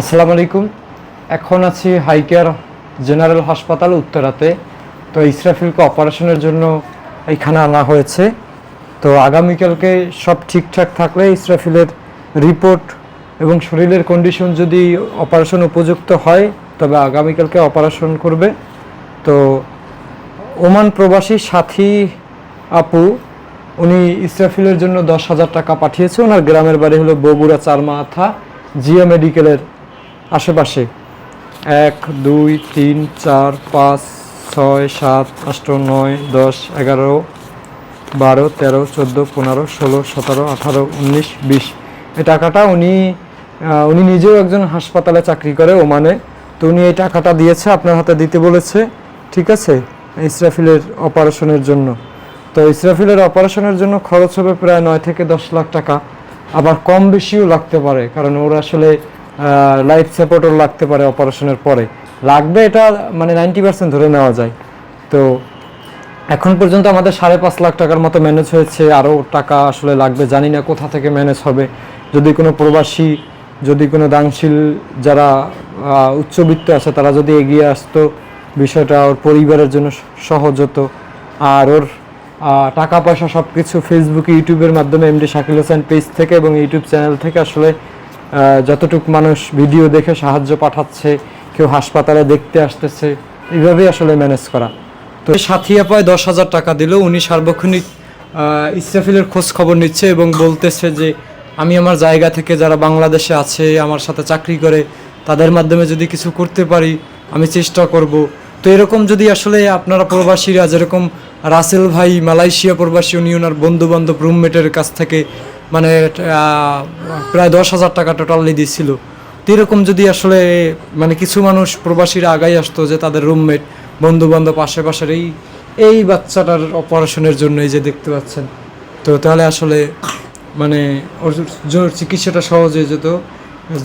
আসসালামু আলাইকুম। এখন আছি হাইকেয়ার জেনারেল হাসপাতাল উত্তরাতে। তো ইসরাফিলকে অপারেশনের জন্য এইখানে আনা হয়েছে। তো আগামীকালকে সব ঠিকঠাক থাকলে ইসরাফিলের রিপোর্ট এবং শরীরের কন্ডিশন যদি অপারেশন উপযুক্ত হয়, তবে আগামীকালকে অপারেশন করবে। তো ওমান প্রবাসী সাথী আপু, উনি ইসরাফিলের জন্য দশ হাজার টাকা পাঠিয়েছে। ওনার গ্রামের বাড়ি হলো বগুড়া চারমাথা জিও মেডিকেলের আশেপাশে। এক, দুই, তিন, চার, পাঁচ, ছয়, সাত, আষ্ট, নয়, দশ, এগারো, বারো, তেরো, চোদ্দ, পনেরো, ষোলো, সতেরো, আঠারো, উনিশ, বিশ। এই টাকাটা উনি উনি নিজেও একজন হাসপাতালে চাকরি করে ওমানে। তো উনি এই টাকাটা দিয়েছে, আপনার হাতে দিতে বলেছে, ঠিক আছে, ইসরাফিলের অপারেশনের জন্য। তো ইসরাফিলের অপারেশনের জন্য খরচ হবে প্রায় নয় থেকে দশ লাখ টাকা। আবার কম বেশিও লাগতে পারে, কারণ ওরা আসলে লাইফ সাপোর্টও লাগতে পারে অপারেশনের পরে। লাগবে এটা মানে নাইনটি পার্সেন্ট ধরে নেওয়া যায়। তো এখন পর্যন্ত আমাদের সাড়ে পাঁচ লাখ টাকার মতো ম্যানেজ হয়েছে আরও টাকা আসলে লাগবে, জানি না কোথা থেকে ম্যানেজ হবে। যদি কোনো প্রবাসী, যদি কোনো দানশীল যারা উচ্চবিত্ত আছে, তারা যদি এগিয়ে আসতো, বিষয়টা ওর পরিবারের জন্য সহজ হতো। আর ওর টাকা পয়সা সব কিছু ফেসবুকে ইউটিউবের মাধ্যমে এমডি শাকিল হোসেন পেজ থেকে এবং ইউটিউব চ্যানেল থেকে আসলে যতটুক মানুষ ভিডিও দেখে সাহায্য পাঠাচ্ছে, কেউ হাসপাতালে দেখতে আসতেছে, এইভাবেই আসলে ম্যানেজ করা। তো সাথিয়া পায় দশ হাজার টাকা দিল, উনি সার্বক্ষণিক ইসরাফিলের খোঁজ খবর নিচ্ছে এবং বলতেছে যে, আমি আমার জায়গা থেকে যারা বাংলাদেশে আছে, আমার সাথে চাকরি করে, তাদের মাধ্যমে যদি কিছু করতে পারি, আমি চেষ্টা করব। তো এরকম যদি আসলে আপনারা প্রবাসীরা, যেরকম রাসেল ভাই, মালয়েশিয়া প্রবাসী, উনি ওনার বন্ধু বান্ধব রুমমেটের কাছ থেকে মানে প্রায় দশ হাজার টাকা টোটালি দিয়েছিল তো এরকম যদি আসলে মানে কিছু মানুষ, প্রবাসীরা আগাই আসতো যে তাদের রুমমেট বন্ধু বান্ধব আশেপাশের এই এই বাচ্চাটার অপারেশনের জন্য এই যে দেখতে পাচ্ছেন। তো তাহলে আসলে মানে ওর চিকিৎসাটা সহজ হয়ে যেত।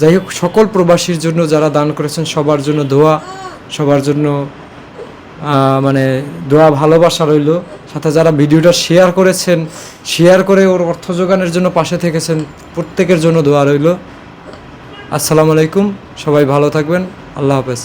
যাই হোক, সকল প্রবাসীর জন্য যারা দান করেছেন, সবার জন্য দোয়া, সবার জন্য মানে দোয়া ভালোবাসা রইল। সাথে যারা ভিডিওটা শেয়ার করেছেন শেয়ার করে ওর অর্থ যোগানের জন্য পাশে থেকেছেন, প্রত্যেকের জন্য দোয়া রইল। আসসালামু আলাইকুম, সবাই ভালো থাকবেন, আল্লাহ হাফেজ।